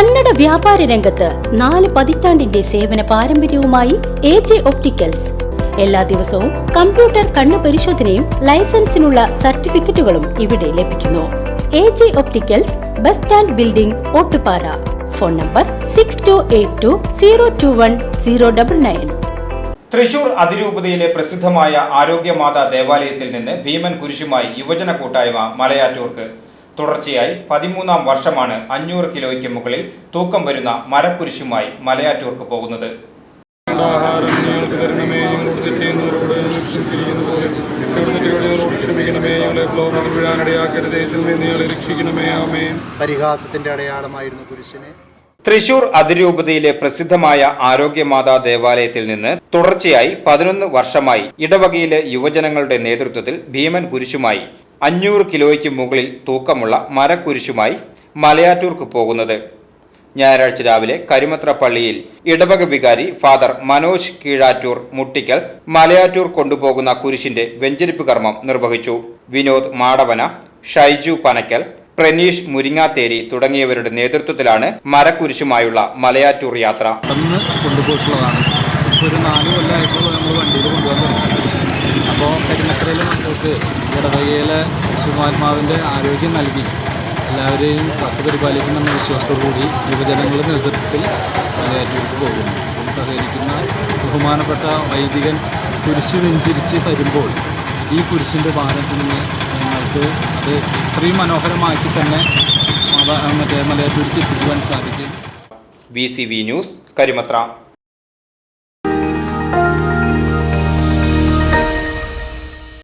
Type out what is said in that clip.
കന്നഡ വ്യാപാര രംഗത്ത് നാല് പതിറ്റാണ്ടിന്റെ സേവന പാരമ്പര്യവുമായി എ ജെ ഒപ്റ്റിക്കൽസ്. എല്ലാ ദിവസവും കമ്പ്യൂട്ടർ കണ്ണു പരിശോധനയും ലൈസൻസിനുള്ള സർട്ടിഫിക്കറ്റുകളും ഇവിടെ ലഭിക്കുന്നു. A J opticals bus stand building Ottupara. Phone number six two eight two zero two one zero double nine Thrissur അതിരൂപതയിലെ പ്രസിദ്ധമായ ആരോഗ്യമാതാ ദേവാലയത്തിൽ നിന്ന് ഭീമൻ കുരിശുമായി യുവജന കൂട്ടായ്മ മലയാറ്റൂർക്ക് തുടർച്ചയായി പതിമൂന്നാം വർഷമാണ് അഞ്ഞൂറ് കിലോയ്ക്ക് മുകളിൽ തൂക്കം വരുന്ന മരക്കുരിശുമായി മലയാറ്റൂർക്ക് പോകുന്നത്. ആഹാരം ഞങ്ങൾക്ക് തരണമേ ഞങ്ങളോട് തെറ്റിയുന്നവരോട് ക്ഷമിക്കുന്നു പോലെ ഞങ്ങളുടെ തെറ്റുകളോട് ക്ഷമിക്കണമേ ഞങ്ങളെ പ്ലോമകൾ വീഴാനിടയാക്കരുതേ ഇതിൽ നിന്ന് ഞങ്ങളെ രക്ഷിക്കണമേ ആമേ പരിഹാസത്തിന്റെ അടയാളമായിരുന്നു തൃശൂർ അതിരൂപതയിലെ പ്രസിദ്ധമായ ആരോഗ്യമാതാ ദേവാലയത്തിൽ നിന്ന് തുടർച്ചയായി പതിനൊന്ന് വർഷമായി ഇടവകയിലെ യുവജനങ്ങളുടെ നേതൃത്വത്തിൽ ഭീമൻ കുരിശുമായി അഞ്ഞൂറ് കിലോയ്ക്ക് മുകളിൽ തൂക്കമുള്ള മരക്കുരിശുമായി മലയാറ്റൂർക്ക് പോകുന്നത്. ഞായറാഴ്ച രാവിലെ കരിമത്ര പള്ളിയിൽ ഇടവക വികാരി ഫാദർ മനോജ് കീഴാറ്റൂർ മുട്ടിക്കൽ മലയാറ്റൂർ കൊണ്ടുപോകുന്ന കുരിശിന്റെ വെഞ്ചരിപ്പ് കർമ്മം നിർവഹിച്ചു. വിനോദ് മാടവന ഷൈജു പനക്കൽ പ്രനീഷ് മുരിങ്ങാത്തേരി തുടങ്ങിയവരുടെ നേതൃത്വത്തിലാണ് മരക്കുരിശുമായുള്ള മലയാറ്റൂർ യാത്ര. കൊണ്ടുപോയിട്ടുള്ളതാണ്. ഒരു നാല് കൊല്ലമായിട്ടുള്ള നമ്മൾ വണ്ടിയിൽ കൊണ്ടുവന്ന് അപ്പോൾ കരിനക്കരയിലെ മക്കൾക്ക് ഇടവകയിലെ ശിവാത്മാവിന്റെ ആരോഗ്യം നൽകി. എല്ലാവരെയും കാത്തു പരിപാലിക്കുമെന്ന വിശ്വാസത്തോടുകൂടി യുവജനങ്ങളുടെ നേതൃത്വത്തിൽ മലയാറ്റൂർക്ക് പോകുന്നു. സഹകരിക്കുന്ന ബഹുമാനപ്പെട്ട വൈദികൻ കുരിശ് വെഞ്ചിരിച്ച് തരുമ്പോൾ ഈ കുരിശിന്റെ ഭാരത്തിൽ നിന്ന് ഞങ്ങൾക്ക് അത് ഇത്രയും മനോഹരമാക്കി തന്നെ മറ്റേ മലയാറ്റൂർക്ക് എത്തിക്കുവാൻ സാധിക്കും. V C V news Karimattra.